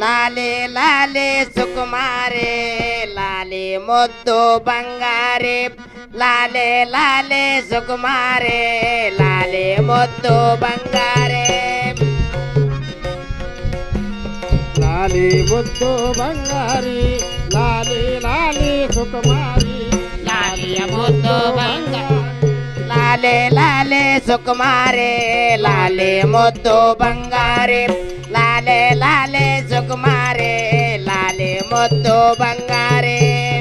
లాలే లాలే సుకుమారే లాలే మొద్దు బంగారే లాలే లాలే సుకుమారే లాలే మొద్దు బంగారే లాలే మొద్దు బంగారి లాలే లాలే సుకుమారి లాలే మొద్దు బంగారి ಲಾಲೆ ಲಾಲೆ ಸುಕುಮಾರೆ ಲಾಲೆ ಮುದ್ದು ಬಂಗಾರೆ. ಲಾಲೆ ಲಾಲೆ ಸುಕುಮಾರೆ ಲಾಲೆ ಮುದ್ದು ಬಂಗಾರೆ.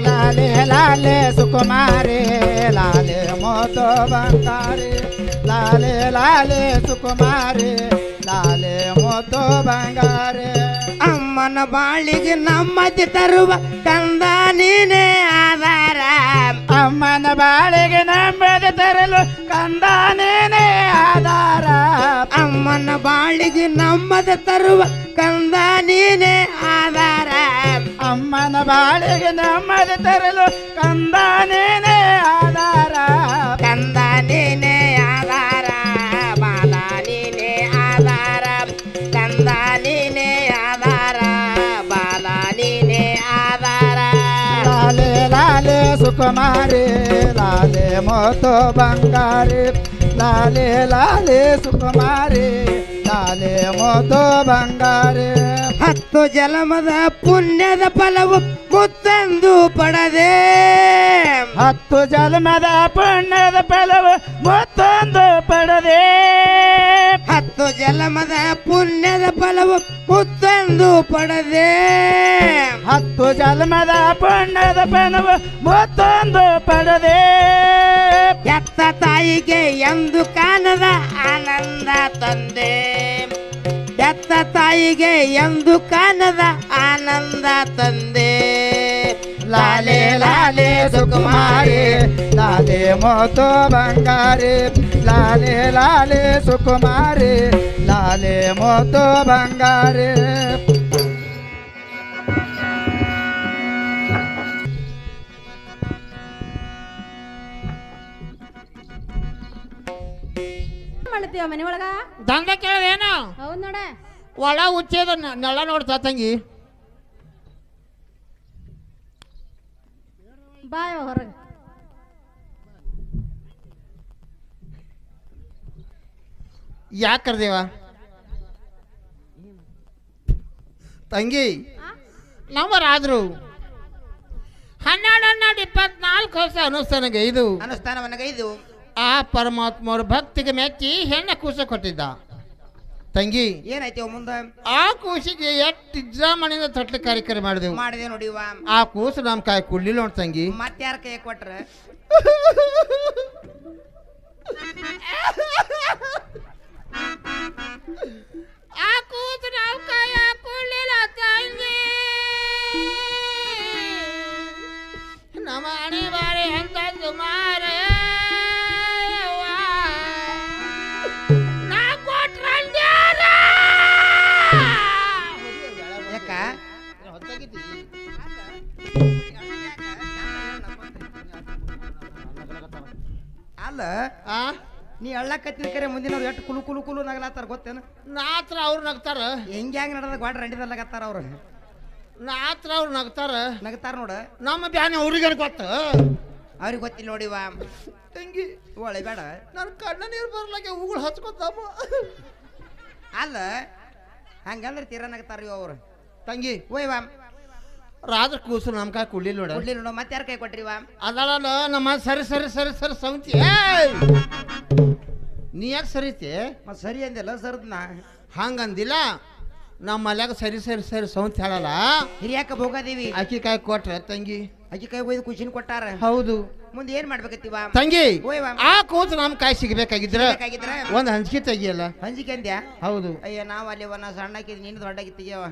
ಲಾಲೆ ಲಾಲೆ ಸುಕುಮಾರಿ ಲಾಲೆ ಮುದ್ದು ಬಂಗಾರಿ. ಲಾಲೆ ಲಾಲೆ ಸುಕುಮಾರಿ ಲಾಲೆ ಮುದ್ದು ಬಂಗಾರಿ. ಅಮ್ಮನ ಬಾಳಿಗೆ ನಮ್ಮದಿ ತರುವ ತಂದ ನೀನೇ ಆಧಾರ. ಅಮ್ಮನ ಬಾಳಿಗೆ ನಂಬದ ತರಲು ಕಂದಾನೇನೇ ನೀನೇ ಆಧಾರ. ಅಮ್ಮನ ಬಾಳಿಗೆ ನಮ್ಮದ ತರುವ ಕಂದ ನೀನೇ ಆಧಾರ. ಅಮ್ಮನ ಬಾಳಿಗೆ ನಮ್ಮದ ತರಲು ಕಂದಾನೇನೇ ನೀನೇ ಆಧಾರ. ಸುಕುಮಾರಿ ಲಾಲೆ ಮೋತು ಬಂಗಾರಿ. ಲಾಲೆ ಲಾಲೆ ಸುಕುಮಾರಿ ಲಾಲೆ ಮೋತು ಬಂಗಾರಿ. ಹತ್ತು ಜಲಮದ ಪುಣ್ಯದ ಫಲವು ಮುತ್ತಂದು ಪಡದೆ. ಹತ್ತು ಜನ್ಮದ ಪುಣ್ಯದ ಫಲವು ಮತ್ತೊಂದು ಪಡದೆ. ಹತ್ತು ಜನ್ಮದ ಪುಣ್ಯದ ಫಲವು ಕುತ್ತಂದು ಪಡದೆ. ಹತ್ತು ಜನ್ಮದ ಪುಣ್ಯದ ಫಲವು ಮತ್ತೊಂದು ಪಡದೆ. ಎತ್ತ ತಾಯಿಗೆ ಎಂದು ಕಾಣದ ಆನಂದ ತಂದೆ. ಎತ್ತ ತಾಯಿಗೆ ಎಂದು ಕಾಣದ ಆನಂದ ತಂದೆ. ಲಾಲೆ ಲಾಲೆ ಸುಕುಮಾರಿ, ಲಾಲೆ ಮೋತು ಬಂಗಾರಿ, ಲಾಲೆ ಲಾಲೆ ಸುಕುಮಾರಿ, ಲಾಲೆ ಮೋತು ಬಂಗಾರಿ. ಮಾಡ್ತೀವ ಮನೆ ಒಳಗ? ದಂಧೆ ಕೇಳೋದೇನು? ಹೌದ್ ನೋಡ. ಒಳ ಉಚ್ಚೇದ ನೆಳ ನೆಲ ನೋಡ್ತಾ ತಂಗಿ. ಬಾಯ್ ಹೊರಗ. ಯಾಕೆ ಕರ್ದೇವ? ತಂಗಿ ನಂಬರ್ ಆದ್ರು. ಹನ್ನೆರಡು ಹನ್ನೆರಡು ಇಪ್ಪತ್ನಾಲ್ಕು ವರ್ಷ ಅನುಷ್ಠಾನಗೈದು ಇದು ಆ ಪರಮಾತ್ಮರ ಭಕ್ತಿಗೆ ಮೆಚ್ಚಿ ಹೆಣ್ಣ ಕೂಸ ಕೊಟ್ಟಿದ್ದ. ತಂಗಿ ಏನಾಯ್ತಿ ಮುಂದೆ? ಆ ಕೂಸಿಗೆ ಎಷ್ಟು ಇಜ್ರಾಮಣಿಂದ ತಟ್ಲ ಕಾರ್ಯಕ್ರಮ ಮಾಡಿದೆವು. ಮಾಡಿದೆ ನೋಡಿವ ಆ ಕೂಸು ನಮ್ಮ ಕಾಯಿ ಕುಡ್ಲಿಲ್ಲ ನೋಡ್ ತಂಗಿ. ಮತ್ತಾರ ಕೈ ಕೊಟ್ರ? ಆ ಕೂಸು ನಾವು ಕಾಯಿ ಕುಡ್ಲಿಲ್ಲ ತಂಗಿ. ನಮ್ಮ ಅಣಿ ಬಾರಿ ಅಂತ ಸುಮಾರ ನೀ ಕತ್ತಿನ ಕರೆ ಮುಂದಿನವ್ರು ಎಷ್ಟು ಕುಲು ಕುಲು ಕುಲು ನಗಲಾತಾರ ಗೊತ್ತೇನ? ನಾತ್ರ ಅವ್ರು ನಗ್ತಾರ. ಹೆಂಗ್ ಹೆಂಗ್ ನಡೆದ ಗಾಡ್ ರಂಡಿದಲ್ಲಗತ್ತಾರ ಅವ್ರು? ನಾತ್ರ ಅವ್ರು ನಗ್ತಾರ. ನಗ್ತಾರ ನೋಡ. ನಮ್ಮ ಬ್ಯಾನೆ ಅವ್ರಿಗೆ ಗೊತ್ತ? ಅವ್ರಿಗೆ ಗೊತ್ತಿಲ್ಲ ನೋಡಿವ ತಂಗಿ ಒಳ್ಳೆ ಬೇಡ. ನನ್ನ ಕಣ್ಣ ನೀರು ಬರ್ಲಾಗೆ ಹೂಗಳು ಹಚ್ಕೊತಾಮ ಅಲ್ಲ ಹಂಗಂದ್ರೆ ತೀರ ನಗ್ತಾರ ಇವ ಅವ್ರು. ತಂಗಿ. ಓಯ್ ವಾಮ್ ರಾತ್ರಿ ಕೂಸು ನಮ್ಮ ಕಾಯಿ ಕುಡ್ಲಿಲ್ಲ ನೋಡ. ಕುಡ್ಲಿಲ್ಲ ನೋಡು ಮತ್ತೆ ಯಾರ ಕೈ ಕೊಟ್ರಿವ ಅದಲ್ಲ ನಮ್ಮ ಸರಿ ಸರಿ ಸರಿ ಸರಿ ಸರಿ ಸೌಂತಿ ನೀ ಯಾಕೆ ಸರಿತಿ? ಮತ್ತೆ ಸರಿ ಅಂದಿಲ್ಲ ಸರ್ದ್ನ ಹಂಗಂದಿಲ್ಲ? ನಮ್ಮ ಮಲ್ಯಾಗ ಸರಿ ಸರಿ ಸರಿ ಸೌಂತ ಹೇಳಲ್ಲ? ಹಿರಿಯಾಕ ಭೋಗಾದೇವಿ. ಅಕ್ಕಿ ಕಾಯಿ ಕೊಟ್ರೆ ತಂಗಿ? ಅಕ್ಕಿ ಕೈ ಒಯ್ದು ಖುಷಿನ ಕೊಟ್ಟಾರ. ಹೌದು. ಮುಂದೆ ಏನ್ ಮಾಡ್ಬೇಕತ್ತಿವ ತಂಗಿ ಆ ಕೂತ್ ನಮ್ ಕಾಯಿ ಸಿಗ್ಬೇಕಾಗಿದ್ರ? ಬೇಕಾಗಿದ್ರ ಒಂದ್ ಹಂಚಿಕೆ ತೆಗಿಯಲ್ಲ? ಹಂಜಿಕೆ ಅಂದ್ಯಾ? ಹೌದು. ಅಯ್ಯ ನಾವ್ ಅಲ್ಲಿ ನಾ ಸಣ್ಣಕ್ಕಿದ್ ನೀನು ದೊಡ್ಡಕ್ಕಿದ್ದೀಯವ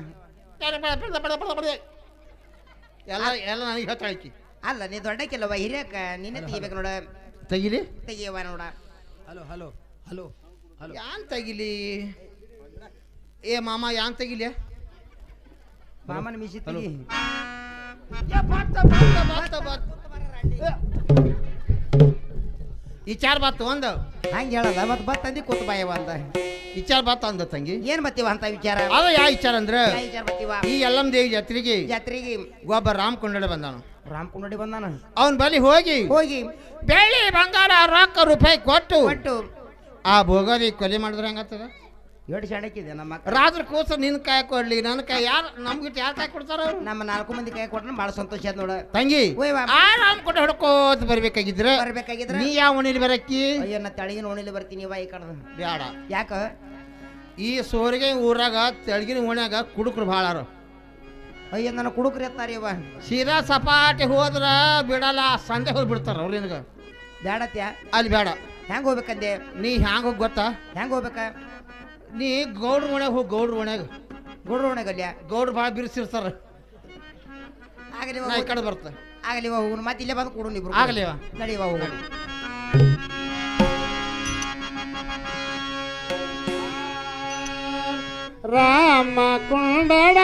ಎಲ್ಲ ಎಲ್ಲ ನನಗೆ ಅಲ್ಲ ನೀ ದೊಡ್ಡಕ್ಕಿಲ್ಲವ ಹಿರಿಯಾಕ. ನೀನೇ ತೆಗಿಬೇಕು ನೋಡ. ತೆಗಿಲಿ ತೆಗಿಯವ ನೋಡ. Hello hello. Hello hello. ಯಾನ್ ತೆಗಿಲಿ? ಏ ಮಾಮ ಯಾನ್ ತೆಗಿಲಿ? ಮಾಮನ ಮಿಸಿ ತೆಗಿ. ವಿಚಾರ ಬಾತ್ ಒಂದು ಹಂಗೆ ಹೇಳಲ್ಲ ಮತ್ತೆ ಬತ್ ತಂದಿ ಕೂತ್ ಬಾಯವ ಅಂತ. ವಿಚಾರ ಬಾತ್ ಅಂದ ತಂಗಿ. ಏನ್ ಬತ್ತೀವ ಅಂತ ವಿಚಾರ? ಅದ ಯಾವ ವಿಚಾರ ಅಂದ್ರೆ? ಯಾ ವಿಚಾರ ಬತ್ತೀವ ಈ ಎಲ್ಲಂ ದೇವಿ ಜಾತ್ರೆಗೆ ಜಾತ್ರೆಗೆ. ಒಬ್ಬ ರಾಮ್ ಕೊಂಡಡೆ ಬಂದಾನು. ರಾಮಕುಂಡಿ ಬಂದಾನ. ಅವನ್ ಬಲಿ ಹೋಗಿ ಹೋಗಿ. ಬೆಳ್ಳಿ ಬಂಗಾರ ರೊಕ್ಕ ರೂಪಾಯಿ ಕೊಟ್ಟು ಒಟ್ಟು ಆ ಭೋಗದಿ ಕೊಲೆ ಮಾಡಿದ್ರೆ ಹೆಂಗತ್ತದ? ಎರಡು ಶಾಣಕ್ಕಿದೆ ನಮ್ಮ ಅಕ್ಕ. ರಾತ್ರಿ ಕೂಸ ನಿನ್ ಕಾಯಿ ಕೊಡ್ಲಿ ನನ್ನ ಕಾಯಿ ಯಾರು ನಮ್ಗೆ ಯಾರು ಕಾಯಿ ಕೊಡ್ತಾರ ಅವ್ರು? ನಮ್ಮ ನಾಲ್ಕು ಮಂದಿ ಕೈ ಕೊಟ್ರೆ ಭಾಳ ಸಂತೋಷ ಆಯ್ತು ನೋಡ. ತಂಗಿ ಓಯ್ ವಾ. ಆ ರಾಮ್ ಹೊಡ್ಕೋತ ಬರ್ಬೇಕಾಗಿದ್ರೆ ಬರ್ಬೇಕಾಗಿದ್ರೆ? ನೀ ಯಾವ ಮನೇಲಿ ಬರಕ್ಕಿ? ಅಯ್ಯೋ ನಾ ತೆಳಗಿನ ಓಣಿಲಿ ಬರ್ತೀನಿ ಇವ ಈ ಕಡೆ. ಬ್ಯಾಡ. ಯಾಕ? ಈ ಸೋರಿಗೆ ಊರಾಗ ತೆಳಗಿನ ಓಣ್ಯಾಗ ಕುಡುಕ್ರು ಭಾಳ ಅಯ್ಯ ನನ್ನ ಕುಡುಕ್ರಿ ಎತ್ತಾರಿ ಇವ ಸೀದಾ ಸಪಾಟಿ ಹೋದ್ರ ಬಿಡಲ್ಲ ಸಂಜೆ ಹೋಗಿ ಬಿಡ್ತಾರ ಅವ್ರು ನಿನಗ. ಬ್ಯಾಡತ್ಯ? ಅಲ್ಲಿ ಬೇಡ ಹೆಂಗ್ ಹೋಗ್ಬೇಕಂದೆ? ನೀ ಹ್ಯಾಂಗ ಹೋಗಿ ಗೊತ್ತಾ? ಹೆಂಗ್ ಹೋಗ್ಬೇಕ? ನೀ ಗೌಡ್ರ ಓಣ್ಯಾಗ ಹೋಗಿ ಗೌಡ್ರ ಓಣ್ಯಾಗ ಗೌಡ್ರ ಓಣ್ಯಾಗ ಅಲ್ಲಿ ಗೌಡ್ರು ಭಾಳ ಬಿರ್ಸಿರ್ತಾರ ಆಗಲಿ ಈ ಕಡೆ ಬರ್ತ. ಆಗಲಿ ಹೋಗೋಣ ಮತ್ತೆ ಇಲ್ಲೇ ಬಂದು ಕೊಡು ಇಬ್ರು. ಆಗಲಿ ನಡೀವ ಹೋಗೋಣ. Rama ಕೊಂಡಡ.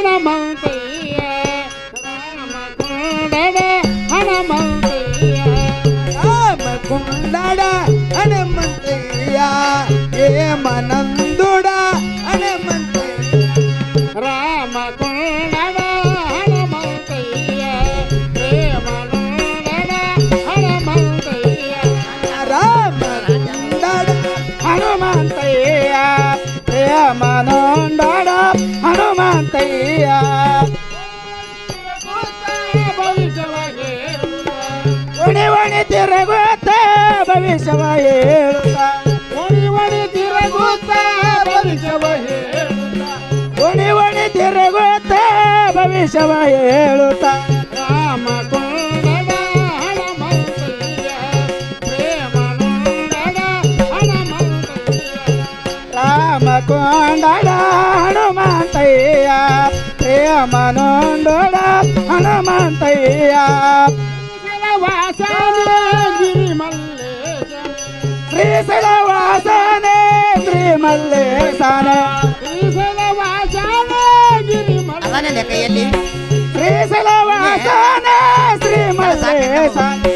Hanamantiya, Hanamantiya, Hanamantiya, Hanamantiya, Hanamantiya, Hanamantiya, Hanamantiya, Hanamantiya, Hanamantiya, Hanamantiya, Hanamantiya, Hanamantiya, Hanamantiya, Hanamantiya, ಪರಿಚವ ಹೇಳುತ್ತ ಒಣಿ ಒಣಿ ತಿರುಗುತ್ತ ಪರಿಚವ ಹೇಳುತ್ತ ಒಣಿ ಒಣಿ ತಿರುಗುತ್ತ ಭವಿಷ್ಯವ ಹೇಳುತ್ತ ರಾಮ రామకొండడా హనుమంతయ్య ప్రేమనుండడా హనుమంతయ్య వాస గిరిమల్ల गिरीसलवासाने श्रीमल्लेसाने गिरीसलवासाने गिरीमल्ले लेका येते श्रीसलवासाने श्रीमल्लेसाने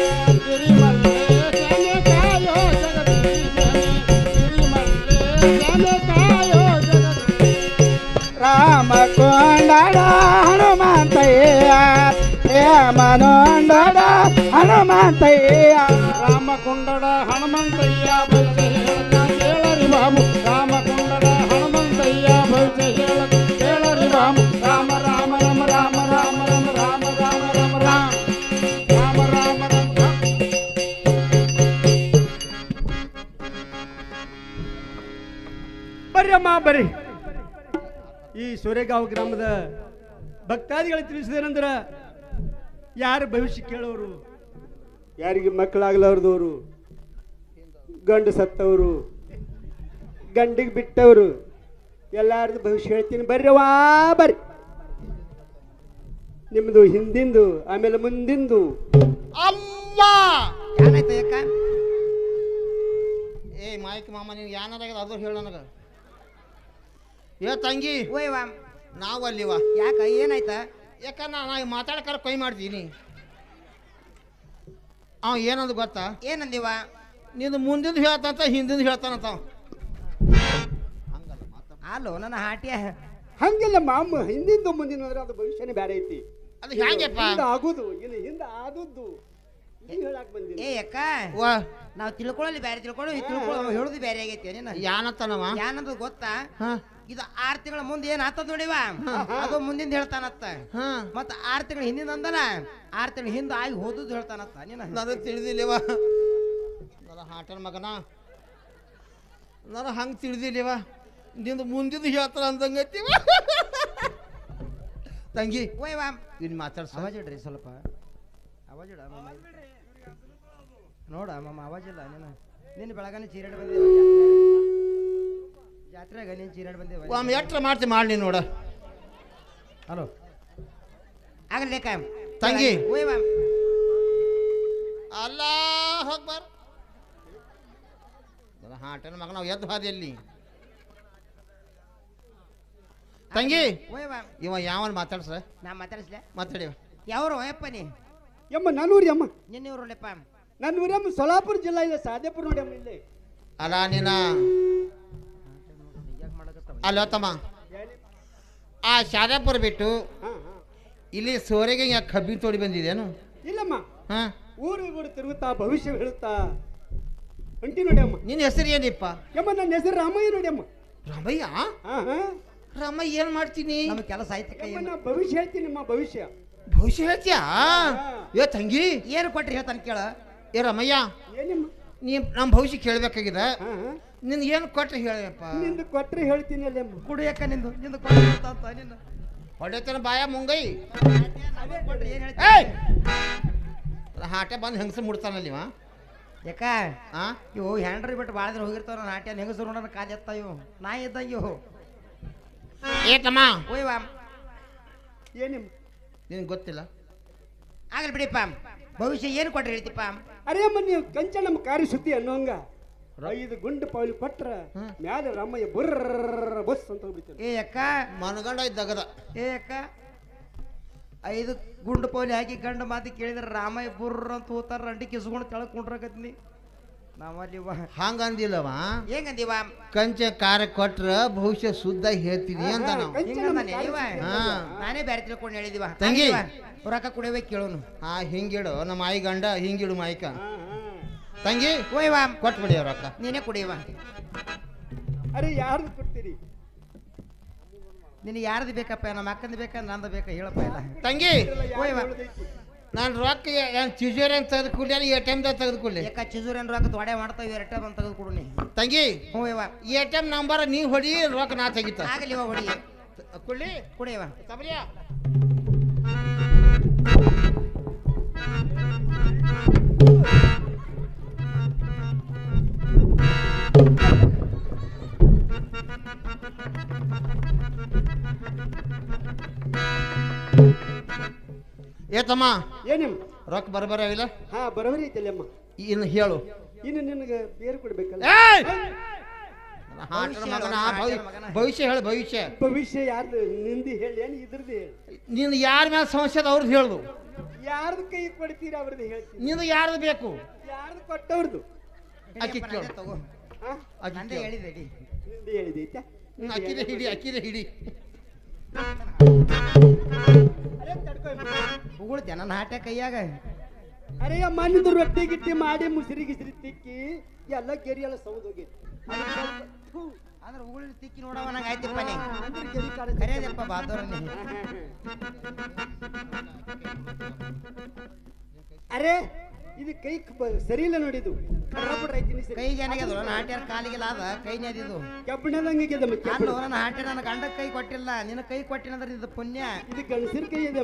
रामकोंडाडा हनुमंत ಕೊಂಡಡ ಹನುಮಂತಯ್ಯ ರಾಮ ಕೊಂಡಡ ಹನುಮಂತಯ್ಯ ಕೇಳರಿ ಬಾಬು ರಾಮ ಕೊಂಡಡ ಹನುಮಂತಯ್ಯ ಭವಿಷ್ಯ ಹೇಳದ ಕೇಳರಿ ಬಾಬು ರಾಮ ರಾಮ ರಾಮ ರಾಮ ರಾಮ ರಾಮ ರಾಮ ರಾಮ ರಾಮ ರಾಮ ರಾಮ ರಾಮ ರಾಮ ಬರ್ರಮ್ಮ ಬರ್ರಿ ಈ ಸೂರ್ಯಗಾಂವ್ ಗ್ರಾಮದ ಭಕ್ತಾದಿಗಳಿಗೆ ತಿಳಿಸಿದೇನೆಂದ್ರ ಯಾರು ಭವಿಷ್ಯ ಕೇಳೋರು? ಯಾರಿಗೆ ಮಕ್ಕಳಾಗಲಾರ್ದವರು ಗಂಡು ಸತ್ತವರು? ಗಂಡಿಗೆ ಬಿಟ್ಟವರು? ಎಲ್ಲಾರ್ದು ಭವಿಷ್ಯ ಹೇಳ್ತೀನಿ. ಬರ್ರವಾ ಬರ್ರಿ. ನಿಮ್ಮದು ಹಿಂದಿಂದು ಆಮೇಲೆ ಮುಂದಿಂದು. ಅಮ್ಮ! ಏನಾಯ್ತು ಯಾಕ ಏ ಮಾಯಕ್ ಮಾಮ ನೀವು ಏನಾರಾಗ್ಯದ ಅದು ಹೇಳ ನನಗ. ಏ ತಂಗಿ. ಓಯ್ ವಾ. ನಾವು ಅಲ್ಲಿವಾ ಯಾಕ ಏನಾಯ್ತ? ಯಾಕ ನಾ ಮಾತಾಡಕಾರ ಕೈ ಮಾಡ್ತೀನಿ? ಅವ ಏನಂದು ಗೊತ್ತಾ? ಏನಂದಿವ? ನಿಂದು ಮುಂದಿಂದ ಹೇಳ್ತಾನಂತ ಹಿಂದಿಂದ ಹೇಳ್ತಾನಂತ ಅವ. ಅಲ್ಲೋ ನನ್ನ ಹಾಟ್ಯ. ಹಂಗಿಲ್ಲ ಮಾಮ ಹಿಂದಿಂದು ಮುಂದಿನ ಅಂದ್ರೆ ಅದು ಭವಿಷ್ಯನೇ ಬೇರೆ ಐತಿ ಅದು ಹೆಂಗೆ ಹಿಂದ ಆಗುದು ಇನ್ನು ಹಿಂದ ಆದದ್ದು. ಏ ಅಕ್ಕ ವಾ. ನಾವು ತಿಳ್ಕೊಳ್ಳಲಿ ಬೇರೆ ತಿಳ್ಕೊಳ್ಳೋ ಈ ತಿಳ್ಕೊಳ್ಳೋ ಹೇಳುದು ಬೇರೆ ಆಗೈತಿ ನೀನು ಯಾನತ್ತನವ ಯಾನಂದು ಗೊತ್ತಾ? ಹಾ. ಇದು ಆರ್ ತಿಂಗಳ ಮುಂದೆ ಏನ್ ಆತದ ನೋಡಿವ? ಅದು ಮುಂದಿಂದ ಹೇಳ್ತಾನತ್ತ. ಹಾ. ಮತ್ತ ಆರ್ ತಿಂಗಳ ಹಿಂದಿನ ಅಂದನ? ಆರ್ ತಿಂಗಳ ಹಿಂದ ಆಗಿ ಹೋದದ್ದು ಹೇಳ್ತಾನತ್ತ ನೀನು. ನನಗೆ ತಿಳಿದಿಲ್ಲವ? ನನ್ನ ಹಾಟನ್ ಮಗನ? ನಾನು ಹಂಗೆ ತಿಳಿದಿಲ್ಲವ? ನಿಂದು ಮುಂದಿದ್ದು ಹೇಳ್ತಾರ ಅಂದಂಗ ತಂಗಿ ಓಯ್ ವಾ. ಇನ್ನು ಮಾತಾಡ್ಸ. ಇಡ್ರಿ ಸ್ವಲ್ಪ. ಅವಾಜ್ ಇಡ. ಮಾಮ ನೋಡ ಮಾಮ ಅವಾಜ್ ಇಲ್ಲ ನೀನು. ನಿನ್ನ ಬೆಳಗಾನೆ ಚೀರಾಡಿ ಬಂದೆ ಜಾತ್ರೆಗ ನೀನು ಚೀರಾಡಿ ಬಂದಿದೆ ಒಮ್ಮೆ ಎಟ್ರ ಮಾಡ್ತಿ ಮಾಡಿ ನೋಡ. ಹಲೋ. ಆಗಲಿ ಕೈ ತಂಗಿ. ಓಯ್ ಅಲ್ಲ ಹೋಗ್ಬಾರ ಹಾಟನ್ ಮಗ ನಾವು ಎದ್ದು ಹಾದಿ ಎಲ್ಲಿ ತಂಗಿ ಓಯ್ ಬಾ ಇವ ಯಾವ ಮಾತಾಡ್ಸ ನಾ ಮಾತಾಡಿಸ್ಲೆ. ಮಾತಾಡಿ. ಯಾವ್ರು ಓಯಪ್ಪ ನೀ? ಯಮ್ಮ ನಾನೂರಿ ಅಮ್ಮ. ನಿನ್ನೆ ಊರಲ್ಲಪ್ಪ ನನ್ನ ಊರಮ್ಮ ಸೊಲಾಪುರ ಜಿಲ್ಲಾ ಇದೆ ಸಾದೇಪುರ ನೋಡಿ ಅಮ್ಮ ಇಲ್ಲಿ. ಅಲ್ಲ ನೀನ? ಅಲ್ಲ ತಮ್ಮ. ಆ ಶಾದಾಪುರ ಬಿಟ್ಟು ಇಲ್ಲಿ ಸೋರೆಗೆ ಯಾಕೆ ಕಬ್ಬಿ ತೋಡಿ ಬಂದಿದೇನು ಇಲ್ಲಮ್ಮ. ಹಾ. ಊರು ಊರು ತಿರುಗುತ್ತಾ ಭವಿಷ್ಯ ಹೇಳುತ್ತಾ. ಅಂಟಿ ನೋಡಿ ಅಮ್ಮ. ನಿನ್ನ ಹೆಸರು ಏನಿಪ್ಪ? ಯಮ್ಮ ನನ್ನ ಹೆಸರು ರಾಮಯ್ಯ ನೋಡಿ ಅಮ್ಮ. ರಾಮಯ್ಯ? ಹಾ ಹಾ. ರಾಮಯ್ಯ ಏನ್ ಮಾಡ್ತೀನಿ? ನಮ್ಮ ಕೆಲಸ ಆಯ್ತು ಕೈ ಯಮ್ಮ ನಾ ಭವಿಷ್ಯ ಹೇಳ್ತೀನಿ ನಿಮ್ಮ ಭವಿಷ್ಯ. ಭವಿಷ್ಯ ಹೇಳ್ತೀಯಾ? ಏ ತಂಗಿ. ಏನು ಕೊಟ್ರಿ ಹೇಳ್ತಾನೆ ಕೇಳ. ಏ ರಮಯ್ಯ ಏನಮ್ಮ ನೀ ನಮ್ಮ ಭವಿಷ್ಯ ಕೇಳ್ಬೇಕಾಗಿದೆ. ನಿನ್ ಏನು ಕೊಟ್ರೆ ಹೇಳಪ್ಪ ನಿಂದು ಕೊಟ್ರೆ ಹೇಳ್ತೀನಿ ಅಲ್ಲಿ ಕುಡಿಯಕ್ಕ ನಿಂದು ನಿಂದು ಕೊಟ್ರಿ ಅಂತ ನಿನ್ನ ಹೊಡೆತನ ಬಾಯ ಮುಂಗೈ. ಏನು ಏಯ್ ಹಾಟೆ ಬಂದು ಹೆಂಗಸ ಮುಡ್ತಾನಲ್ಲಿ ಇವ? ಯಾಕ? ಆ? ಇವು ಹ್ಯಾಂಡ್ರಿ ಬಿಟ್ಟು ಬಾಳದ್ರೆ ದಿನ ಹೋಗಿರ್ತಾವ ನಾನು ನಾಟ್ಯ ಹೆಂಗಸರು ನೋಡೋಣ ಕಾಲ ಎತ್ತ ಇವು. ನಾ ಇದ್ದಂಗೆ ಇವು. ಏ ತಮ್ಮ. ಓಯ್ ವಾ. ಏನಮ್ಮ ನಿನಗೆ ಗೊತ್ತಿಲ್ಲ. ಆಗಲಿ ಬಿಡಿಪ್ಪ. ಭವಿಷ್ಯ ಏನು ಕೊಟ್ರಿ ಹೇಳ್ತಿಪ್ಪ? ಅರೇ ಮನ್ ನೀವು ಕಂಚನಮ್ಮ ಕಾರಿ ಸುದ್ದಿ ಅನ್ನೋಂಗ. ಐದು ಗುಂಡು ಪೌಲಿ ಕೊಟ್ರ ಮ್ಯಾಲ ರಾಮಯ್ಯ ಬುರ್ರ ಬಸ್ ಅಂತ ಹೋಗ್ಬಿಡ್ತಾರೆ ಏ ಅಕ್ಕ. ಮನಗಂಡ ಇದ್ದಾಗದ. ಏ ಅಕ್ಕ. ಐದು ಗುಂಡು ಪೌಲಿ ಹಾಕಿ ಗಂಡ ಮಾತಿ ಕೇಳಿದ್ರೆ ರಾಮಯ್ಯ ಬುರ್ರ ಅಂತ ಹೋತಾರ ರಂಡಿ ಕಿಸ್ಕೊಂಡು ತೆಳಗ್ ಕುಂಡ್ರಕತ್ನಿ. ನಾವಲ್ಲಿವ ಹಂಗಂದಿಲ್ಲವ ಹಂಗ ಅಂದಿಲ್ಲವ. ಹೆಂಗಂದಿವ? ಕಂಚ ಕಾರ ಕೊಟ್ರ ಭವಿಷ್ಯ ಶುದ್ಧ ಹೇಳ್ತೀನಿ ಅಂತ ನಾವು. ನಾನೇ ಬೇರೆ ತಿಳ್ಕೊಂಡು ಹೇಳಿದಿವ. ತಂಗಿ. ರೊಕ್ಕ ಕುಡಿಬೇಕು ಕೇಳೋನು. ಹಾ ಹಿಂಗಿಡು ನಮ್ಮ ಆಯಿ ಗಂಡ ಹಿಂಗಿಡು ಮಾಯಿಕ. ತಂಗಿ ಓಯ್ ವಾ ಕೊಟ್ಬಿಡಿ ಅವ್ರ ಅಕ್ಕ ನೀನೇ ಕುಡಿಯವ ಅರೆ ಯಾರ್ದು ಕೊಡ್ತೀರಿ? ನಿನಗೆ ಯಾರ್ದು ಬೇಕಪ್ಪ? ನಮ್ಮ ಅಕ್ಕಂದು ಬೇಕಾ ನಂದು ಬೇಕಾ? ಹೇಳಪ್ಪ ಇಲ್ಲ ತಂಗಿ ಓಯ್ವಾ ನಾನು ರೊಕ್ಕ ಏನು ಚಿಜೋರಿ ಅಂತ ತೆಗೆದುಕೊಳ್ಳಿ ಎ ಟಿ ಎಮ್ದಾಗ ತೆಗೆದುಕೊಳ್ಳಿ ಯಾಕ ಚಿಜೂರನ್ ರೊಕ್ಕ ತೊಡೆ ಮಾಡ್ತಾವ ಎರಟ ಬಂದು ಅಂತ ತೆಗೆದುಕೊಡು ನೀ ತಂಗಿ ಹ್ಞೂ ಇವ ಎ ಟಿ ಎಂ ನಂಬರ್ ನೀ ಹೊಡಿ ರೊಕ್ಕ ನಾ ತೆಗಿತ. ಆಗಲಿ ಇವ ಹೊಡಿ. ಕುಳ್ಳಿ ಕುಡಿಯವ ತಬಲಿಯಾ? ಏ ತಮ್ಮ. ಏನಮ್ಮ? ರೊಕ್ಕ ಬರಬರಾಗಿಲ್ಲ ಹಾ ಬರೋಬರಿ ಐತಲ್ಲಮ್ಮ ಇನ್ನು ಹೇಳು. ಇನ್ನು ನಿನಗೆ ಬೇರೆ ಕೊಡ್ಬೇಕಲ್ಲ? ಭವಿಷ್ಯ ಮಗನ ಭವಿ- ಭವಿಷ್ಯ ಹೇಳು ಭವಿಷ್ಯ. ಭವಿಷ್ಯ ಯಾರ್ದು? ನಿಂದು ಹೇಳಿ ಏನು ಇದ್ರದ್ದು ಹೇಳಿ. ನೀನು ಯಾರ ಮೇಲೆ ಸಮಸ್ಯೆ ಅದ ಅವ್ರದ್ದು ಹೇಳುದು. ಯಾರ್ದು ಕೈ ಕೊಡ್ತೀರಿ ಅವ್ರದ್ದು ಹೇಳ್ತೀನಿ. ನೀನು ಯಾರ್ದು ಬೇಕು? ಯಾರ್ದು ಕೊಟ್ಟವ್ರದ್ದು? ಅಕ್ಕಿ ಕೇಳು. ನಂದೇ ತಗೋ. ಅಕ್ಕಿ ನಂದೇ. ಹೇಳಿದೆ ಹಿಡಿ. ನಿಂದು ಹೇಳಿದೈತಾ ಅಕ್ಕಿದೆ ಹಿಡಿ ಅಕ್ಕಿದೆ ಹಿಡಿ. ಅರೆ ಜನ ಹಾಟೆ ಕೈಯಾಗ. ಅರೆ ಮಣ್ಣದು ನಿಂದು ರೊಟ್ಟಿ ಗಿಟ್ಟಿ ಮಾಡಿ ಮುಸಿರಿ ಗಿಸಿರಿ ತಿಕ್ಕಿ ಎಲ್ಲ ಗೆರಿ ಎಲ್ಲ ಸೌದ್ ಅಂದ್ರೆ ಉಗುಳಿ ತಿಕ್ಕಿ ನೋಡವ ನಂಗೆ ಆಯ್ತಿಪ್ಪ ನೀ. ಕರೆಯದಪ್ಪ ಬಾದೋರ ನೀ. ಅರೆ ಇದು ಕೈ ಸರಿ ಇಲ್ಲ ನೋಡಿದು ಕಡ್ರಪಡ್ರ ಐತಿನಿ ಸರಿ. ಕೈಗೆ ಏನಾಗ್ಯದ ನನ್ನ ಹಾಟ್ಯಾರ ಕಾಲಿಗೆಲ್ಲ ಅದ ಕೈ ನೆದಿದು ಕಬ್ಬಿಣದಂಗೆ ಅಮ್ಮ, ನನ್ನ ಗಂಡ ಕೈ ಕೊಟ್ಟಿಲ್ಲ ನಿನ್ನ ಕೈ ಕೊಟ್ಟಿನಂದ್ರೆ ಇದು ಪುಣ್ಯ. ಇದು ಗಣಸಿನ ಕೈ ಇದೆ.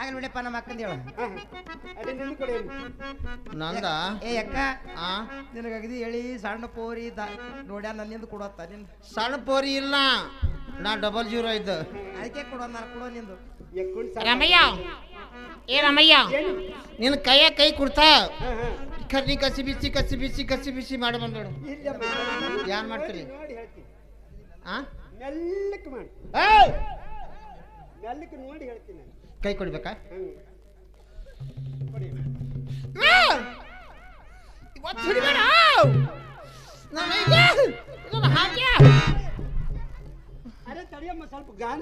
ಆಗಲಿ ಬಿಡಪ್ಪ ನಮ್ಮ ಅಕ್ಕಂದ ಹೇಳು. ನಂದ? ಏ ಅಕ್ಕ. ಆ? ನಿನಗೆ ಅಗದಿ ಹೇಳಿ ಸಣ್ಣ ಪೋರಿ ದ ನೋಡ್ಯಾ ನನ್ನಿಂದ ಕೊಡತ್ತ ನಿನ್ ಸಣ್ಣ ಪೋರಿ ಇಲ್ಲ. ನಾ ಡಬಲ್ ಜೀರೋ ಇದ್ದ. ಅದಕ್ಕೆ ಕೊಡೋ ನಾನು ಕೊಡೋ ನಿಂದು. ರಮಯ್ಯ ಏ ರಮಯ್ಯ. ನಿನ್ನ ಕೈಯ ಕೈ ಕೊಡ್ತಾ. ಕರ್ನಿ ಕಸಿ ಬಿಸಿ ಕಸಿ ಬಿಸಿ ಕಸಿ ಬಿಸಿ ಮಾಡಿ ಬಂದೋಡು. ಯಾರು ಮಾಡ್ತೀರಿ? ನೋಡಿ, ನೋಡಿ ಹೇಳ್ತೀನಿ. ಆ? ಮೆಲ್ಲಕ್ಕೆ ಮಾಡಿ! ಮೆಲ್ಲಕ್ಕೆ ನೋಡಿ ಹೇಳ್ತೀನಿ. ಕೈ ಕೊಡ್ಬೇಕಾ? ಅರೆ ತಡಿಯಮ್ಮ ಸ್ವಲ್ಪ ಗಾನ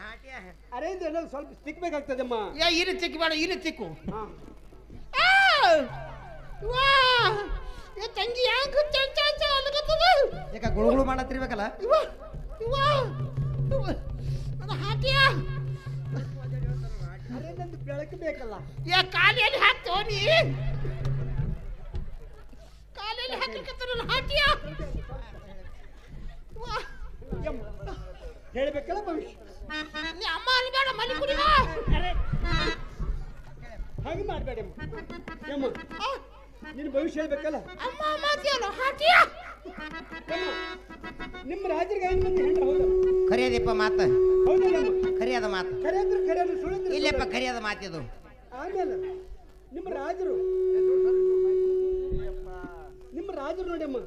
ಹಾಟ್ಯ ಅರೆ ಇದು ಸ್ವಲ್ಪ ಸಿಕ್ಬೇಕಾಗ್ತದಮ್ಮ? ಏ ಈ ರೀತಿ ತಿಕ್ಕು ಬೇಡ ಈ ರೀತಿ ತಿಕ್ಕು ಹಾ. ಆ! ವಾ! ಏ ತಂಗಿ ಯಾಕೆ ಚ ಚ ಚ ಅನ್ಕತ್ತದ? ಯಾಕ ಗುಳುಗುಳು ಮಾಡತ್ತಿರ್ಬೇಕಲ್ಲ? ಇವ ಇವ ಇವ. ಬೆಳಕು ಬೇಕಲ್ಲ. ಏ ಕಾಲಿಯಲ್ಲಿ ಹಾಕ್ತೋ ನೀ ಕಾಲಿಯಲ್ಲಿ ಹಾಕಲಿಕ್ಕೆ! ಯಮ್ಮ. ಹೇಳ್ಬೇಕಲ್ಲ ಭವಿಷ್ಯ. ನೀ ಅಮ್ಮ ಅನ್ಬೇಡ ಮನೆ ಕುಡಿವ. ಹಂಗೆ ಮಾಡಬೇಡಮ್ಮ. ಯಮ್ಮ ನಿನ್ನ ಭವಿಷ್ಯ ಹೇಳ್ಬೇಕಲ್ಲ. ಅಮ್ಮ ಮಾತಿಯಲ್ಲ ಹಾಕ್ಯ. ನಿಮ್ಮ ರಾಜರಿಗೆ ಐದು ಮಂದಿ ಹೆಣ್ಣು ಹೌದು. ಕರಿಯದಪ್ಪ ಮಾತ. ಹೌದಲ್ಲಮ್ಮ ಕರಿಯದ ಮಾತು. ಸುಳ್ಳು. ಇಲ್ಲಪ್ಪ ಕರೆಯದ ಮಾತಿದು ಆಮೇಲೆ ನಿಮ್ಮ ರಾಜರು ನಿಮ್ಮ ರಾಜರು ನೋಡಿಯಮ್ಮ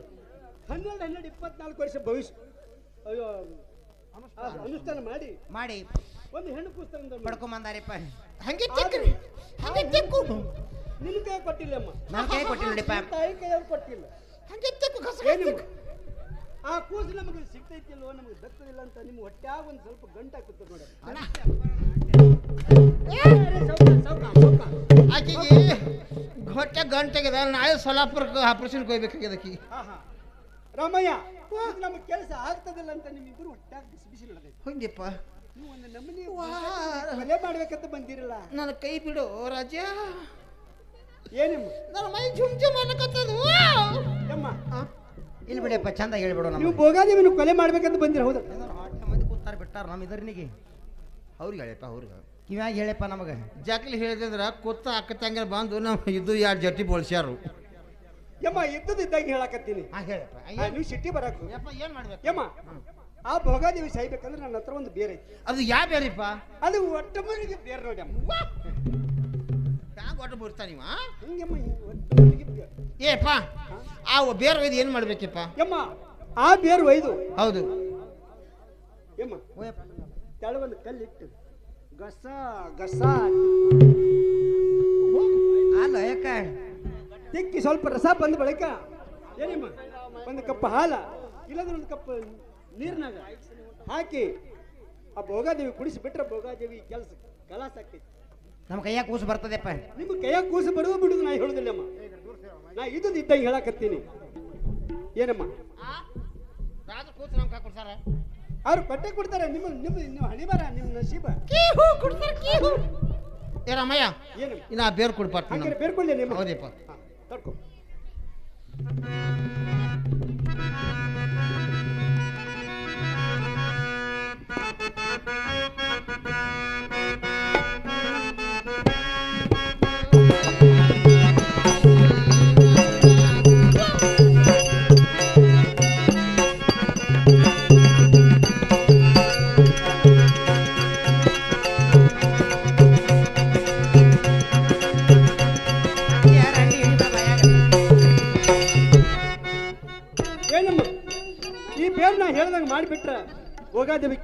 ಹನ್ನೆರಡು ಹನ್ನೆರಡು ಇಪ್ಪತ್ನಾಲ್ಕು ವರ್ಷ ಭವಿಷ್ಯ. ಅಯ್ಯೋ ಅನುಷ್ಠಾನ ಮಾಡಿ. ಮಾಡಿ. ಒಂದು ಹೆಣ್ಣು ಪುಸ್ತಕ ಪಡ್ಕೊಂಬಂದಾರಿಪ್ಪ. ಹಂಗೆ ತಿಕ್ಕ್ರಿ ಹಂಗೆ ನಿನ್ನ ಕೈ ಕೊಟ್ಟಿಲ್ಲಮ್ಮ ನನ್ನ ಕೈ ಕೊಟ್ಟಿಲ್ಲ ತಾಯಿ ಕೈಯಲ್ಲಿ ಕೊಟ್ಟಿಲ್ಲ. ಹಂಗೆ ತಿಕ್ಕು ಕಸ ಆ ಕೂಸು ನಮಗೆ ಸಿಗ್ತೈತಿಲ್ವೋ? ನಮಗೆ ದಕ್ಕದಿಲ್ಲ ಅಂತ ನಿಮ್ಮ ಹೊಟ್ಯಾಗ ಒಂದು ಸ್ವಲ್ಪ ಗಂಟು ಹಾಕುತ್ತೆ ನೋಡಿ. ಆಕಿಗೆ ಹೊಟ್ಟೆ ಗಂಟೆಗಿದೆ. ನಾಳೆ ಸೊಲಾಪುರಕ್ಕೆ ಆಪರೇಷನ್ಗೆ ಕೊಯ್ಬೇಕಾಗ್ಯದ ಆಕಿ. ಹಾ ಹಾ. ರಾಮಯ್ಯ ಕೂಸು ನಮಗೆ ಕೆಲಸ ಆಗ್ತದಿಲ್ಲ ಅಂತ ನಿಮ್ಮಿಬ್ಬರು ಹೊಟ್ಯಾಗ ಬಿಸಿ ಬಿಸಿ ನಡೆದೈತಿ ಹಂಗೆಪ್ಪ. ನೀವು ಒಂದು ನಮ್ಮನೆ ಕೊಲೆ ಮಾಡ್ಬೇಕಂತ ಬಂದಿರಲ್ಲ. ನನ್ನ ಕೈ ಬಿಡು ರಾಜ ಏನಮ್ಮ ನನ್ನ ಮೈ ಜುಮ್ ಜುಮ್ ಅನ್ನಕತ್ತದು ಯಮ್ಮ. ಇಲ್ಲಿ ಬಿಡಿಯಪ್ಪ ಚಂದ ಹೇಳ್ಬಿಡು ನೀವು ನಮ್ಮ ಭೋಗಾದೇವಿನ ಕೊಲೆ ಮಾಡ್ಬೇಕಂತ ಬಂದಿರ ಹೌದಾ? ಮಂದಿ ಕೂತಾರ ಬಿಟ್ಟಾರ ನಮ್ಮ ಇದರ್ನಿಗೆ. ಅವ್ರಿಗೆ ಹೇಳಪ್ಪ ಅವ್ರಿಗೆ. ಇವಾಗ ಹೇಳಪ್ಪ ನಮಗೆ? ಜಾಕಲಿ ಹೇಳಿದ್ರ ಕೂತ ಅಕ್ಕ ತಂಗಿರ ಬಂದು ನಮ್ಮ ಇದು ಎರಡು ಜಟ್ಟಿ ಬೋಳ್ಸ್ಯಾರು. ಯಮ್ಮ ಇದ್ದದಿದ್ದಾಗ ಹೇಳಕತ್ತೀನಿ. ಹಾ ಹೇಳಪ್ಪ. ಆ, ನೀವು ಸಿಟ್ಟಿ ಬರಕು. ಯಪ್ಪ ಏನು ಮಾಡ್ಬೇಕು? ಯಮ್ಮ ಆ ಭೋಗಾದೇವಿ ಸಾಯ್ಬೇಕಂದ್ರೆ ನನ್ನ ಹತ್ರ ಒಂದು ಬೇರೆ ಐತಿ. ಅದು ಯಾವ ಬೇರಿಪ್ಪ? ಅದು ಒಟ್ಟ ಮನೆಗೆ ಬೇರೆ ನೋಡಿ ಅಮ್ಮ ಹ್ಯಾಂಗ ಒಟ್ಟು ಬರ್ತಾ ನೀವ ಹಿಂಗಮ್ಮ ಹಿಂಗ್ ಒಟ್ಟ ಮನೆಗೆ ಏಪ್ಪ ಆ ಬೇರೆ ಒಯ್ದು ಏನು ಮಾಡ್ಬೇಕಪ್ಪ? ಯಮ್ಮ ಆ ಬೇರು ಒಯ್ದು. ಹೌದು. ಯಮ್ಮ ಓಯಪ್ಪ. ತೆಳ ಒಂದು ಕಲ್ಲಿಟ್ಟು ಗಸ ಗಸ ಅಲ್ಲ ಯಾಕ ತಿಕ್ಕಿ ಸ್ವಲ್ಪ ರಸ ಬಂದ ಬಳಿಕ ಏನಮ್ಮ? ಒಂದು ಕಪ್ ಹಾಲ ಇಲ್ಲದ್ರೆ ಒಂದು ಕಪ್ ನೀರಿನಾಗ ಹಾಕಿ ಆ ಭೋಗಾದೇವಿ ಕುಡಿಸಿ ಬಿಟ್ರೆ ಭೋಗಾದೇವಿ ಕೆಲಸ ಕಲಾಸ ಆಗ್ತೈತಿ. ನಮ್ಮ ಕೈಯ ಕೂಸು ಬರ್ತದೆಪ್ಪ. ನಿಮ್ಮ ಕೈಯಾಗ ಕೂಸು ಬಿಡುವ ಬಿಡುದು ನಾ ಹೇಳುದಿಲ್ಲಮ್ಮ. ನಾ ಇದು ಇದ್ದಂಗೆ ಹೇಳಕತ್ತೀನಿ. ಏನಮ್ಮ? ರಾಜ ನಮ್ ಕೈ ಕೊಡ್ತಾರ ಅವ್ರು ಕೊಟ್ಟೆ ಕೊಡ್ತಾರೆ ನಿಮ್ಮ ನಿಮ್ಮ ನೀವು ಹಣಿಬಾರ ನಿಮ್ಮ ನಸೀಬ ಏ ರಾಮಯ್ಯ ಏನಮ್ಮ? ಇನ್ನು ಬೇರು ಹಂಗಾರೆ ಬೇರ್ಕೊಳ್ಳಿ ನಿಮ್ಮ. ಹೌದಪ್ಪ. ತಡ್ಕೊ.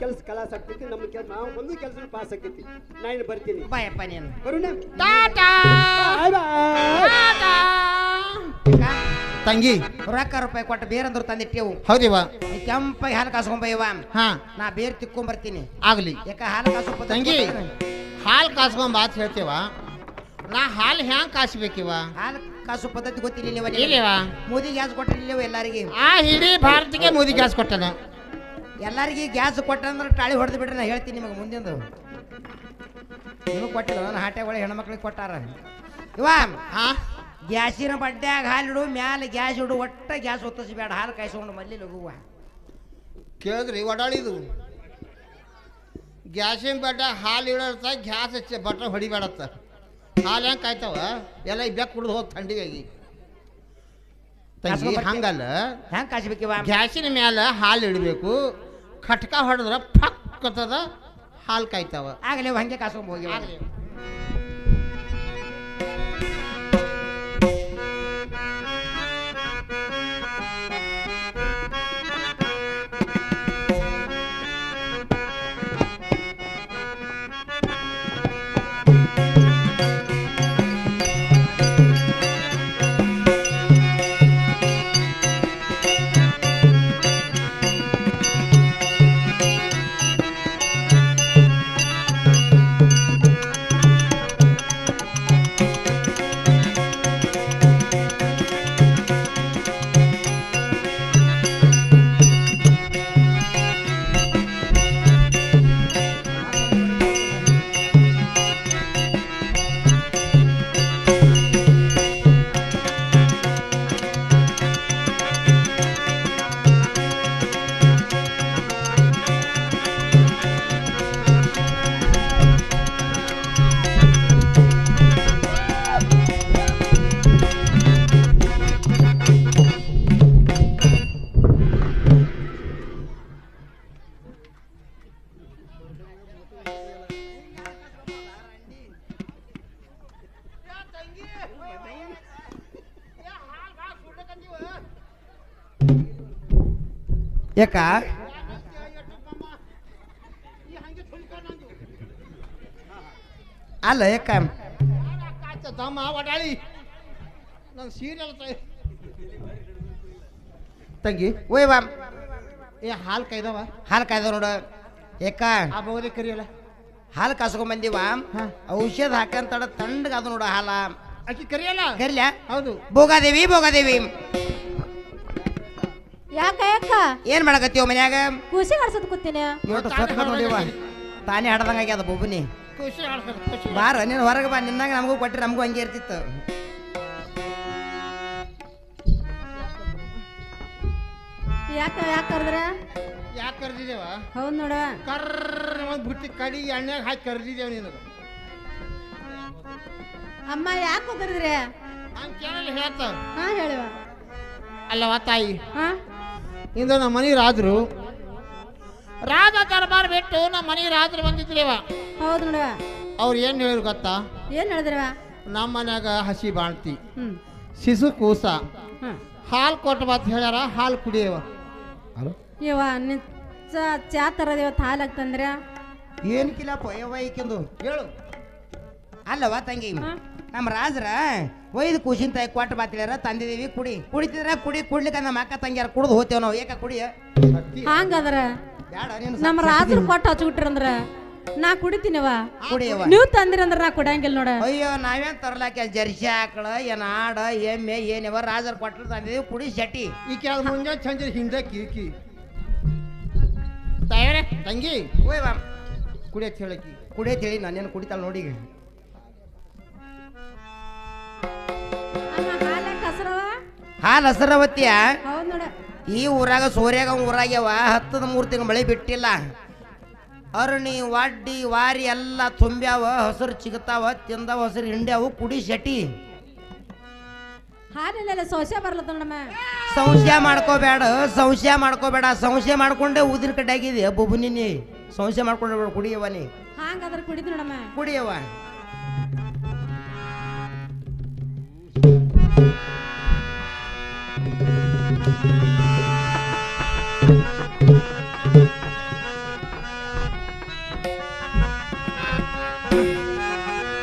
ಕೆಲಸ ಕಲಾಸ ಆಗ್ತೈತಿ ನಮ್ಮ ಕೆಲಸ ನಾವು ಒಂದು ಕೆಲಸ ಪಾಸ್ ಆಗ್ತೈತಿ. ನಾನು ಬರ್ತೀನಿ. ಬಾಯಪ್ಪ ನೀನು. ಬರುಣ? ಟಾಟಾ! ತಂಗಿ ರೊಕ್ಕ ರೂಪಾಯಿ ಕೊಟ್ಟು ಬೇರೆಂದ್ರು ತಂದಿಟ್ಟೆವು ಹೌದಿವ ಕೆಂಪ ಕೆಂಪಾಗಿ ಹಾಲು ಕಾಸ್ಕೊಂಬಯ್ಯವ ಹಾ. ನಾ ಬೇರೆ ತಿಕ್ಕೊಂಬರ್ತೀನಿ. ಆಗ್ಲಿ. ಯಾಕ ಹಾಲು ಕಾಸು ತಂಗಿ ಹಾಲು ಕಾಸ್ಕೊಂಬ ಅಂತ ಹೇಳ್ತೇವ? ನಾ ಹಾಲು ಹ್ಯಾಂಗ್ ಕಾಸ್ಬೇಕಿವ ಹಾಲು ಕಾಸು ಪದ್ಧತಿ ಗೊತ್ತಿಲ್ಲ ಇಲ್ಲಿವ? ಮೋದಿ ಗ್ಯಾಸ್ ಕೊಟ್ಟಿಲ್ಲ ಎಲ್ಲರಿಗೆ? ಆ ಇಡೀ ಭಾರತಕ್ಕೆ ಮೋದಿ ಗ್ಯಾಸ್ ಕೊಟ್ಟನ. ಎಲ್ಲರಿಗೆ ಗ್ಯಾಸ್ ಕೊಟ್ಟಂದ್ರೆ ಟಾಳಿ ಹೊಡೆದು ಬಿಡ್ರಿ ನಾ ಹೇಳ್ತೀನಿ ನಿಮಗೆ ಮುಂದಿಂದು. ನೀವು ಕೊಟ್ಟಿಲ್ಲ ನನ್ನ ಹಾಟೆ ಒಳಗೆ ಹೆಣ್ಮಕ್ಳಿಗೆ ಕೊಟ್ಟಾರ. ಇವ ಹಾ? ಗ್ಯಾಸಿನ ಬಡ್ಡ್ಯಾಗ ಹಾಲಿಡು ಮ್ಯಾಲೆ ಗ್ಯಾಸ್ ಇಡು ಒಟ್ಟ ಗ್ಯಾಸ್ ಬೇಡ ಹಾಲು ಕಾಯಿಸ್ಕೊಂಡು ಮಲ್ಲಿ ಲಗುವ ಕೇಳಿದ್ರಿ ಒಡಾಳಿದು. ಗ್ಯಾಸಿನ ಬಡ್ಡ ಹಾಲು ಇಡತ್ತ ಗ್ಯಾಸ್ ಹಚ್ಚಿ ಬಟ್ಟ ಹೊಡಿಬೇಡತ್ತ. ಹಾಲು ಹೆಂಗೆ ಕಾಯ್ತಾವ? ಎಲ್ಲ ಈ ಬೆಕ್ಕ ಕುಡಿದು ಹೋಗಿ ಥಂಡಿಗಾಗಿ. ಹಂಗಲ್ಲ. ಹೆಂಗೆ ಕಾಯಿಸ್ಬೇಕಿವ ಗ್ಯಾಸಿನ ಮ್ಯಾಲೆ ಹಾಲು ಇಡಬೇಕು. ಖಟ್ಕ ಹೊಡೆದ್ರೆ ಫಕ್ ಅಂತದ ಹಾಲು ಕಾಯ್ತಾವ. ಆಗಲೇ ಹಂಗೆ ಕಾಸ್ಕೊಂಡು ಹೋಗಿ आल हाल कई हाल कई नोड़ एक हाल कसक बंदी वा औषध हाक तंड नोड़ हाला करियला ಯಾಕ ಯಾಕ? ಏನ್ ಮಾಡಕತ್ತೀವ ಮನ್ಯಾಗ? ಖುಷಿ ಆಡ್ಸೋದ್ ಕೂತೀನಿ. ನೋಡಿವ ತಾನೇ ಹಡ್ದಂಗ ಆಗ್ಯದ ಬೊಬ್ಬನಿ. ಖುಷಿ ಖುಷಿ. ಬಾರ ನೀನು ಹೊರಗೆ ಬಾ ನಿನ್ನಂಗ ನಮಗೂ ಕೊಟ್ರಿ ನಮಗೂ ಹಂಗೆ ಇರ್ತಿತ್ತು. ಯಾಕ ಯಾಕ ಕರೆದ್ರ? ಯಾಕೆ ಕರ್ದಿದೇವ? ಹೌದ್ ನೋಡ. ಕರ್ರ ಒಂದು ಬುಟ್ಟಿ ಕಡಿ ಎಣ್ಣೆ ಹಾಕಿ ಕರ್ದಿದೇವ ನೀನು ಅಮ್ಮ ಯಾಕ ಕರೆದ್ರಿ? ನಾನು ಕೇಳಲ್ಲ ಹೇಳ್ತ ಹಾ ಹೇಳಿವ ಅಲ್ಲವಾ ತಾಯಿ. ಹಾ? ಇಂದು ನಮ್ಮ ಮನೆ ರಾಜರು. ರಾಜ ದರ್ಬಾರ್ ಬಿಟ್ಟು ನಮ್ಮ ಮನೆ ರಾಜರು ಬಂದಿದ್ರಿವ? ಹೌದು ನೋಡ ಅವ್ರು ಏನು ಹೇಳಿದ್ರು ಗೊತ್ತಾ? ಏನ್ ಹೇಳಿದ್ರವ? ನಮ್ಮ ಮನ್ಯಾಗ ಹಸಿ ಬಾಣ್ತಿ ಹ್ಮ್. ಶಿಶು ಕೂಸ ಹ್ಮ್ ಹಾಲು ಕೊಟ್ಟು ಬಾತ್ ಹೇಳ್ಯಾರ ಹಾಲು ಕುಡಿಯವ. ಇವ ನಿನ್ ಚಾ- ಚಾ ತರದ ಇವತ್ತು ಹಾಲು ಹಾಕ್ತಂದ್ರ ಏನು ಕಿಲಪ್ಪ ಯವ್ವ ಈಕಿಂದು? ಹೇಳು. ಅಲ್ಲವಾ ತಂಗಿ. ಹಾ? ನಮ್ಮ ರಾಜ್ರ ಒಯ್ದು ಕೂಸಿನ ತಾಯಿ ಕೊಟ್ಟು ಬಾತಿಳ್ಯಾರ ತಂದಿದೀವಿ ಕುಡಿ. ಕುಡಿತಿದ್ರ ಕುಡಿ ಕುಡ್ಲಿಕ್ಕೆ ನಮ್ಮ ಅಕ್ಕ ತಂಗಿಯಾರ ಕುಡ್ದು ಹೋತೇವ್ ನಾವು ಏಕ ಕುಡಿಯ ಹಂಗದ್ರ ಬ್ಯಾಡ ನೀನು ನಮ್ಮ ರಾಜರು ಕೊಟ್ಟು ಹಚ್ಬಿಟ್ರಂದ್ರ ನಾ ಕುಡಿತೀನವ? ಕುಡಿಯವ ನೀವು ತಂದಿರಂದ್ರ ನಾ ಕುಡಂಗಿಲ್ಲ ನೋಡ. ಅಯ್ಯೋ ನಾವೇನ್ ತರ್ಲಾಕ ಜರ್ಸಿ ಆಕಳ ಏನ್ ಆಡ ಎಮ್ಮೆ ಏನಿವ ರಾಜರ್ ಕೊಟ್ಟರು ತಂದಿದೀವಿ ಕುಡಿ ಶಟಿ ಈ ಕೆಳ ಮುಂಜಾನೆ ಚಂದ್ರ ಹಿಂದೆ ಕೀಕಿ ತಾಯರೇ ತಂಗಿ. ಓಯ್ ಕುಡಿಯತ್ ಹೇಳಕಿ ಕುಡಿಯತ್ ಹೇಳಿ ನಾನೇನು ಕುಡಿತಾಳ ನೋಡಿ ಹಾಲ ನೋಡ. ಈ ಊರಾಗ ಸೂರ್ಯಾಗ ಊರಾಗ್ಯವ ಹತ್ತದ ಮೂರು ತಿಂಗಳು ಮಳೆ ಬಿಟ್ಟಿಲ್ಲ. ಅರಣಿ ವಾಡ್ಡಿ ವಾರಿ ಎಲ್ಲ ತುಂಬ್ಯಾವ ಹಸರು ಚಿಗತಾವ ತಿಂದಾವ ಹಸರು ಹಿಂಡ್ಯಾವ ಕುಡಿ ಶಟಿ. ಸಂಶಯ ಮಾಡ್ಕೋಬೇಡ ಸಂಶಯ ಮಾಡ್ಕೋಬೇಡ ಸಂಶಯ ಮಾಡ್ಕೊಂಡೆ ಊದಿನ ಕಡ್ಡಾಗಿದೆ ಆಗಿದೆ ಬೊಬ್ಬುನಿ ನೀ ಸಂಶಯ ಮಾಡ್ಕೊಂಡೆ ಕುಡಿಯವ ನೀ. ಹಂಗಾದ್ರ ಕುಡಿತು ನೋಡಮ್ಮ ಕುಡಿಯವ ಆ